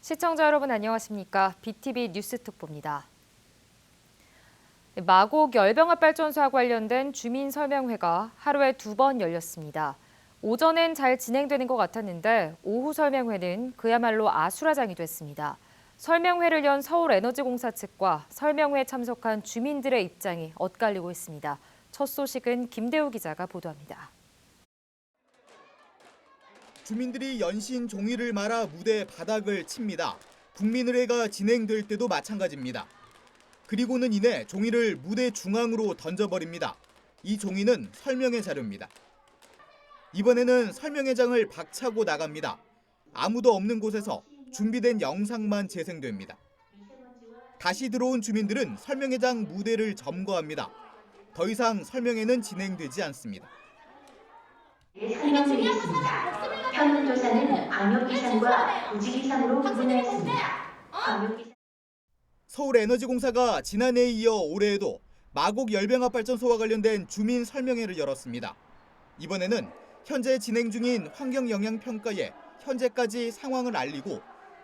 시청자 여러분 안녕하십니까? BTV 뉴스 특보입니다. 마곡 열병합 발전소와 관련된 주민 설명회가 하루에 두 번 열렸습니다. 오전엔 잘 진행되는 것 같았는데 오후 설명회는 그야말로 아수라장이 됐습니다. 설명회를 연 서울에너지공사 측과 설명회에 참석한 주민들의 입장이 엇갈리고 있습니다. 첫 소식은 김대우 기자가 보도합니다. 주민들이 연신 종이를 말아 무대 바닥을 칩니다. 국민의례가 진행될 때도 마찬가지입니다. 그리고는 이내 종이를 무대 중앙으로 던져버립니다. 이 종이는 설명회 자료입니다. 이번에는 설명회장을 박차고 나갑니다. 아무도 없는 곳에서 준비된 영상만 재생됩니다. 다시 들어온 주민들은 설명회장 무대를 점거합니다. 더 이상 설명회는 진행되지 않습니다. 설명드리겠습니다. 현문조사는 광역기상과 부지기상으로 구분하였습니다. 광역기상 서울에너지공사가 지난해에 이어 올해에도 마곡 열병합 발전소와 관련된 주민 설명회를 열었습니다. 이번에는 현재 진행 중인 환경 영향 평가에 현재까지 상황을 알리고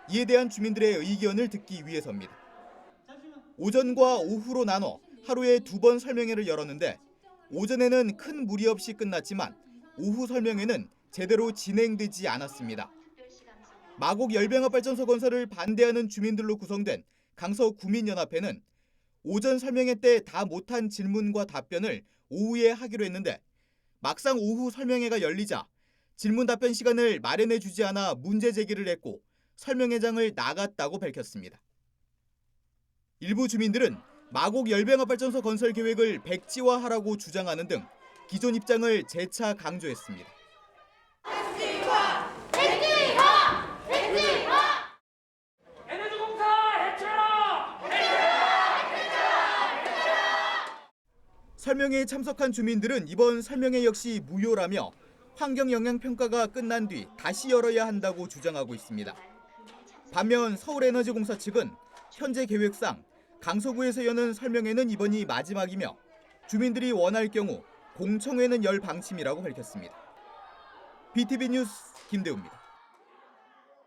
이에 대한 주민들의 의견을 듣기 위해서입니다. 오전과 오후로 나눠 하루에 두 번 설명회를 열었는데 오전에는 큰 무리 없이 끝났지만 오후 설명회는 제대로 진행되지 않았습니다. 마곡 열병합 발전소 건설을 반대하는 주민들로 구성된 강서 구민연합회는 오전 설명회 때 다 못한 질문과 답변을 오후에 하기로 했는데 막상 오후 설명회가 열리자 질문 답변 시간을 마련해 주지 않아 문제 제기를 했고 설명회장을 나갔다고 밝혔습니다. 일부 주민들은 마곡 열병합 발전소 건설 계획을 백지화하라고 주장하는 등 기존 입장을 재차 강조했습니다. 설명회에 참석한 주민들은 이번 설명회 역시 무효라며 환경 영향 평가가 끝난 뒤 다시 열어야 한다고 주장하고 있습니다. 반면 서울에너지공사 측은 현재 계획상 강서구에서 여는 설명회는 이번이 마지막이며 주민들이 원할 경우 공청회는 열 방침이라고 밝혔습니다. BTV 뉴스 김대우입니다.